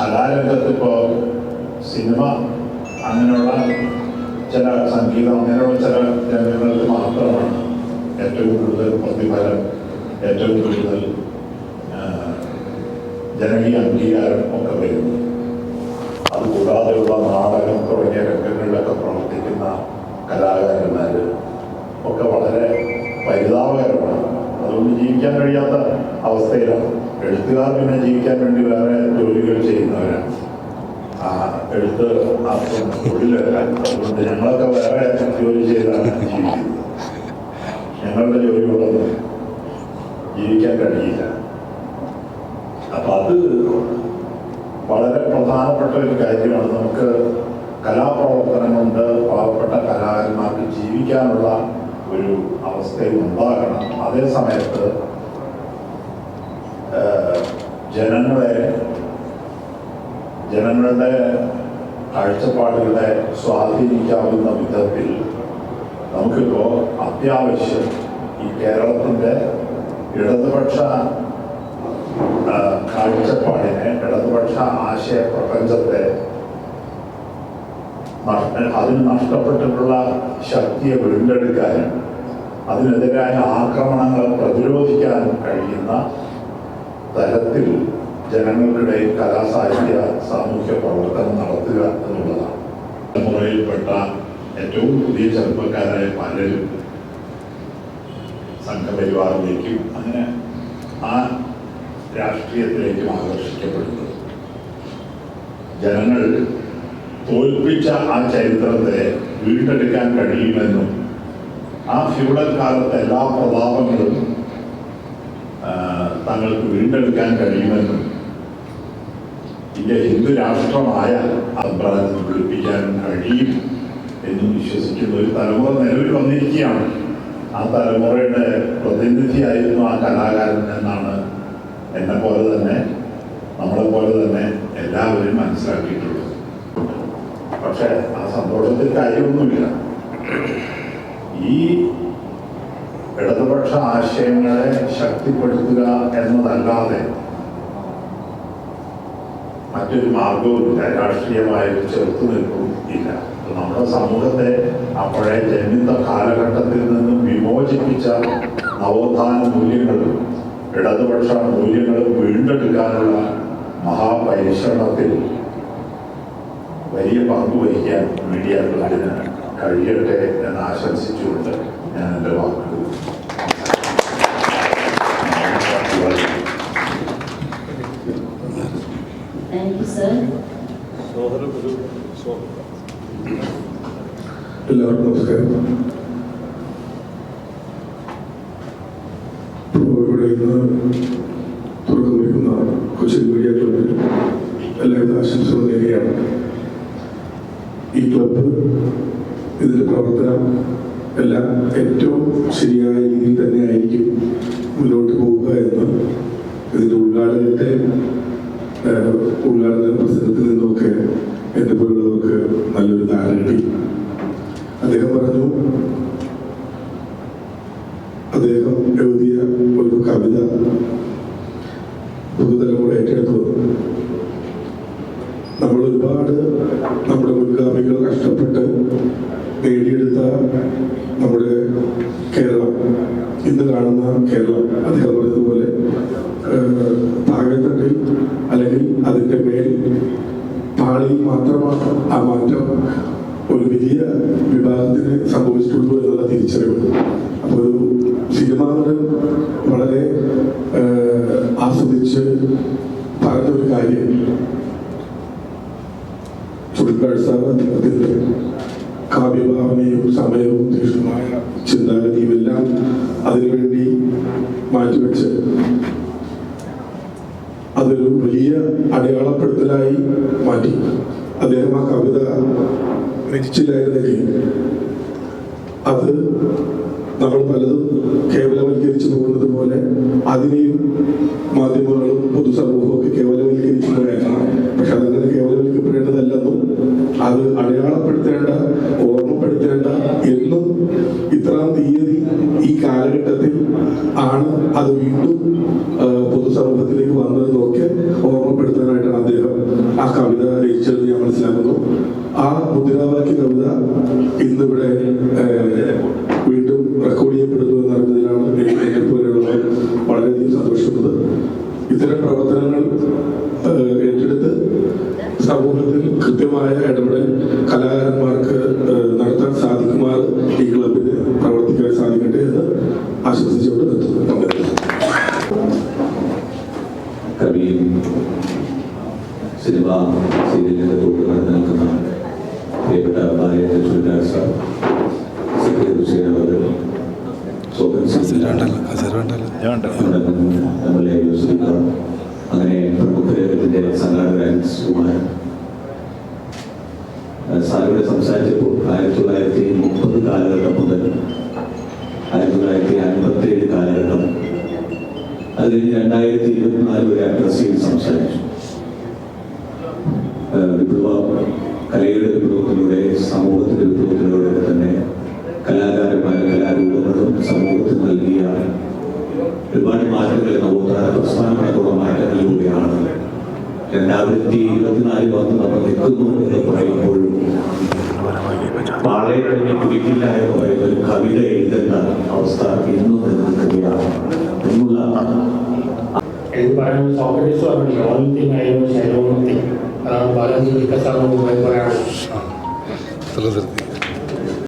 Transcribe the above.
കലാരംഗത്ത് ഇപ്പോൾ സിനിമ അങ്ങനെയുള്ള ചില സംഗീതം അങ്ങനെയുള്ള ചില രംഗങ്ങൾക്ക് മാത്രമാണ് ഏറ്റവും കൂടുതൽ പ്രതിഫലം ഏറ്റവും കൂടുതൽ ജനകീയ അംഗീകാരം ഒക്കെ വരുന്നത്. അതുകൂടാതെയുള്ള നാടകം തുടങ്ങിയ രംഗങ്ങളിലൊക്കെ പ്രവർത്തിക്കുന്ന കലാകാരന്മാർ ഒക്കെ വളരെ പരിതാപകരമാണ്. അതുകൊണ്ട് ജീവിക്കാൻ കഴിയാത്ത അവസ്ഥയിലാണ്. എഴുത്തുകാർ പിന്നെ ജീവിക്കാൻ വേണ്ടി വേറെ ജോലികൾ ചെയ്യുന്നവരാണ്. ആ എഴുത്ത് തൊഴിലല്ല അതുകൊണ്ട് ഞങ്ങളൊക്കെ വേറെ ജോലി ചെയ്താണ് ജീവിക്കുന്നത്. ഞങ്ങളുടെ ജോലികളൊന്നും ജീവിക്കാൻ കഴിയില്ല. അപ്പം അത് വളരെ പ്രധാനപ്പെട്ട ഒരു കാര്യമാണ്. നമുക്ക് കലാപ്രവർത്തനം കൊണ്ട് പാവപ്പെട്ട കലാകാരന്മാർക്ക് ജീവിക്കാനുള്ള ഒരു അവസ്ഥയും ഉണ്ടാകണം. അതേ സമയത്ത് ജനങ്ങളെ ജനങ്ങളുടെ കാഴ്ചപ്പാടുകളെ സ്വാധീനിക്കാവുന്ന വിധത്തിൽ നമുക്കിപ്പോൾ അത്യാവശ്യം ഈ കേരളത്തിന്റെ ഇടതുപക്ഷ കാഴ്ചപ്പാടിനെ ഇടതുപക്ഷ ആശയ പ്രപഞ്ചത്തെ അതിന് നഷ്ടപ്പെട്ടിട്ടുള്ള ശക്തിയെ വീണ്ടെടുക്കാനും അതിനെതിരായ ആക്രമണങ്ങൾ പ്രതിരോധിക്കാനും കഴിയുന്ന തരത്തിൽ ജനങ്ങൾക്കിടയിൽ കലാസാഹിത്യ സാമൂഹ്യ പ്രവർത്തനം നടത്തുക എന്നുള്ളതാണ്. തലമുറയിൽപ്പെട്ട ഏറ്റവും പുതിയ ചെറുപ്പക്കാരായ പലരും സംഘപരിവാറിലേക്കും അങ്ങനെ ആ രാഷ്ട്രീയത്തിലേക്കും ആകർഷിക്കപ്പെടുന്നത്. ജനങ്ങൾ തോൽപ്പിച്ച ആ ചരിത്രത്തെ വീണ്ടെടുക്കാൻ കഴിയുമെന്നും ആ ഫ്യൂഡൽ കാലത്തെ എല്ലാ പ്രതാപങ്ങളും തങ്ങൾക്ക് വീണ്ടെടുക്കാൻ കഴിയുമെന്നും ഇന്ത്യ ഹിന്ദു രാഷ്ട്രമായ അഭിപ്രായത്തിൽ വിളിപ്പിക്കാൻ കഴിയും എന്നും വിശ്വസിക്കുന്ന ഒരു തലമുറ നിലവിൽ വന്നിരിക്കുകയാണ്. ആ തലമുറയുടെ പ്രതിനിധിയായിരുന്നു ആ കലാകാരൻ എന്നാണ് എന്നെ പോലെ തന്നെ നമ്മളെ പോലെ തന്നെ എല്ലാവരും മനസ്സിലാക്കിയിട്ടുള്ളത്. പക്ഷേ ആ സന്തോഷത്തിൽ കാര്യമൊന്നുമില്ല. ഈ ഇടതുപക്ഷ ആശയങ്ങളെ ശക്തിപ്പെടുത്തുക എന്നതല്ലാതെ മറ്റൊരു മാർഗവുമില്ല രാഷ്ട്രീയമായി ചെറുത്തു ചെറുത്തുനിൽപ്പും ഇല്ല. നമ്മുടെ സമൂഹത്തെ ആ പഴയ ജന്മിത്ത കാലഘട്ടത്തിൽ നിന്നും വിമോചിപ്പിച്ച നവോത്ഥാന മൂല്യങ്ങളും ഇടതുപക്ഷ മൂല്യങ്ങളും വീണ്ടെടുക്കാനുള്ള മഹാപരിശ്രമത്തിൽ വലിയ പങ്ക് വഹിക്കാൻ മീഡിയകൾ അതിന് കഴിയട്ടെ എന്ന് ആശംസിച്ചുകൊണ്ട് ഞാൻ എന്റെ വാക്കുകൾ Thank you, sir. എല്ലാവർക്കും നമസ്കാരം ഇപ്പോൾ ഇവിടെ ഇന്ന് തുറന്നു വയ്ക്കുന്ന കൊച്ചിൻ മീഡിയ ക്ലബിൽ എല്ലാവിധ ആശംസകളും നേരുകയാണ് ഈ ക്ലബ്ബ് ഇതിന്റെ പ്രവർത്തനം എല്ലാം ഏറ്റവും ശരിയായ രീതിയിൽ തന്നെ ആയിരിക്കും മുന്നോട്ട് പോവുക എന്ന് ഇതിന്റെ ഉദ്ഘാടനത്തെ ഉദ്ഘാടന പ്രസംഗത്തിൽ നിന്നൊക്കെ എന്റെ പോലുള്ളവർക്ക് നല്ലൊരു ധാരണ കിട്ടി. അദ്ദേഹം പറഞ്ഞു അദ്ദേഹം എഴുതിയ ഒരു കവിത പുതുതലമുറ ഏറ്റെടുത്തു നമ്മൾ ഒരുപാട് നമ്മുടെ മുൻഗാമികൾ കഷ്ടപ്പെട്ട് നേടിയെടുത്ത നമ്മുടെ കേരളം. ഇന്ന് കാണുന്ന കേരളം അദ്ദേഹം പറഞ്ഞതുപോലെ താഴെത്തട്ടിൽ അല്ലെങ്കിൽ അതിന്റെ മേൽ പാളിയിൽ മാത്രമാണ് ആ മാറ്റം ഒരു വലിയ വിഭാഗത്തിന് സംഭവിച്ചിട്ടുള്ളൂ എന്നുള്ള തിരിച്ചറിവ്. കാവ്യഭാവനയും സമയവും തീക്ഷ്ണമായ ചിന്താഗതിയും എല്ലാം അതിനുവേണ്ടി മാറ്റിവെച്ച് അതൊരു വലിയ അടയാളപ്പെടുത്തലായി മാറ്റി. അദ്ദേഹം ആ കവിത രചിച്ചില്ലായിരുന്നെങ്കിൽ അത് നമ്മൾ പലതും കേവലവൽക്കരിച്ചു പോകുന്നത് പോലെ അതിനെയും മാധ്യമങ്ങളും പൊതുസമൂഹവും ഒക്കെ കേവലവൽക്കരിച്ചു സമൂഹത്തിലേക്ക് വന്നതെന്നൊക്കെ ഓർമ്മപ്പെടുത്താനായിട്ടാണ് അദ്ദേഹം ആ കവിത രചിച്ചത് ഞാൻ മനസ്സിലാക്കുന്നു. ആ മുദ്രാവാക്യ കവിത ഇന്നിവിടെ സിനിമ സീരിയലിന്റെ കൂട്ടുകാരൻ നിൽക്കുന്ന പ്രിയപ്പെട്ട ഭാര്യ ചുരുക്കാൻ സാർ സെക്രട്ടറി ഹുസൈൻ അവർ അങ്ങനെ സാറിവിടെ സംസാരിച്ചപ്പോൾ ആയിരത്തി തൊള്ളായിരത്തി മുപ്പത് കാലഘട്ടം മുതൽ ആയിരത്തി തൊള്ളായിരത്തി അൻപത്തി ഏഴ് കാലഘട്ടം. അത് കഴിഞ്ഞ് രണ്ടായിരത്തി ഇരുപത്തിനാല് വരെ അഡ്രസ്സിൽ സംസാരിച്ചു. നവോത്ഥാന പ്രസ്ഥാനമായിട്ടുള്ള മാറ്റങ്ങളിലൂടെയാണ് രണ്ടായിരത്തി ഇരുപത്തിനാലിൽ വന്ന് നമ്മൾ നിൽക്കുന്നു എന്ന് പറയുമ്പോഴും പാളയെ തന്നെ കുടിക്കില്ല എന്ന് പറയുന്ന ഒരു കവിത എഴുതേണ്ട അവസ്ഥ ഇന്നും നിലനിൽക്കുകയാണ് എന്നുള്ള പറയാൻ സോക്രട്ടീസ് പറഞ്ഞില്ല one thing I know I don't think അതാണ് പോയി പറയാനുള്ളത് തലതിർത്തി